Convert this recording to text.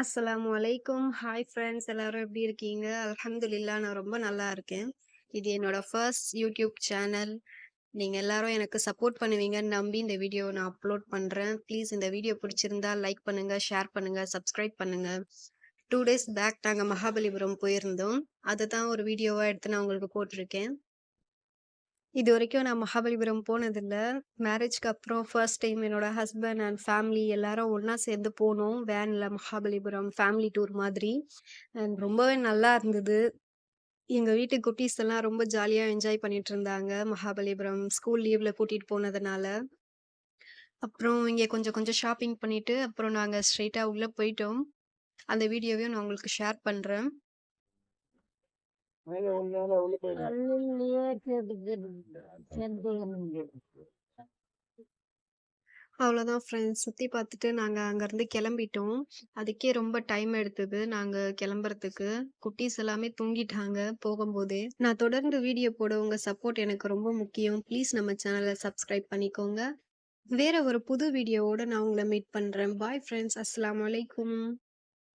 அஸ்ஸலாமு அலைக்கும். Hi friends எல்லாரும் எப்படி இருக்கீங்க? அலமதுல்லா நான் ரொம்ப நல்லா இருக்கேன். இது என்னோட ஃபர்ஸ்ட் யூடியூப் சேனல். நீங்கள் எல்லாரும் எனக்கு சப்போர்ட் பண்ணுவீங்கன்னு நம்பி இந்த வீடியோ நான் அப்லோட் பண்ணுறேன் ப்ளீஸ் இந்த வீடியோ பிடிச்சிருந்தா லைக் பண்ணுங்கள் ஷேர் பண்ணுங்கள் சப்ஸ்கிரைப் பண்ணுங்கள் டூ டேஸ் பேக் நாங்கள் மகாபலிபுரம் போயிருந்தோம். அதை தான் ஒரு வீடியோவாக எடுத்து நான் உங்களுக்கு போட்டிருக்கேன். இது வரைக்கும் நான் மகாபலிபுரம் போனதில்ல. மேரேஜ்க்கு அப்புறம் ஃபர்ஸ்ட் டைம் என்னோட ஹஸ்பண்ட் அண்ட் ஃபேமிலி எல்லாரும் ஒன்றா சேர்ந்து போனோம். வேனில் மகாபலிபுரம் ஃபேமிலி டூர் மாதிரி. அண்ட் ரொம்பவே நல்லா இருந்தது. எங்கள் வீட்டு குட்டீஸ் எல்லாம் ரொம்ப ஜாலியாக என்ஜாய் பண்ணிட்டு இருந்தாங்க. மகாபலிபுரம் ஸ்கூல் லீவில் கூட்டிகிட்டு போனதுனால. அப்புறம் இங்கே கொஞ்சம் கொஞ்சம் ஷாப்பிங் பண்ணிவிட்டு அப்புறம் நாங்கள் ஸ்ட்ரெயிட்டாக உள்ளே போயிட்டோம். அந்த வீடியோவையும் நான் உங்களுக்கு ஷேர் பண்ணுறேன் அவ்வளோதான் ஃப்ரெண்ட்ஸ். சுற்றி பார்த்துட்டு நாங்க அங்கேருந்து கிளம்பிட்டோம். அதுக்கே ரொம்ப டைம் எடுத்தது நாங்கள் கிளம்புறதுக்கு. குட்டீஸ் எல்லாமே தூங்கிட்டாங்க போகும்போதே. நான் தொடர்ந்து வீடியோ போட உங்கள் சப்போர்ட் எனக்கு ரொம்ப முக்கியம். ப்ளீஸ் நம்ம சேனலை சப்ஸ்கிரைப் பண்ணிக்கோங்க. வேற ஒரு புது வீடியோவோட நான் உங்களை மீட் பண்ணுறேன் பாய் ஃப்ரெண்ட்ஸ். அஸ்லாம் வலைக்கும்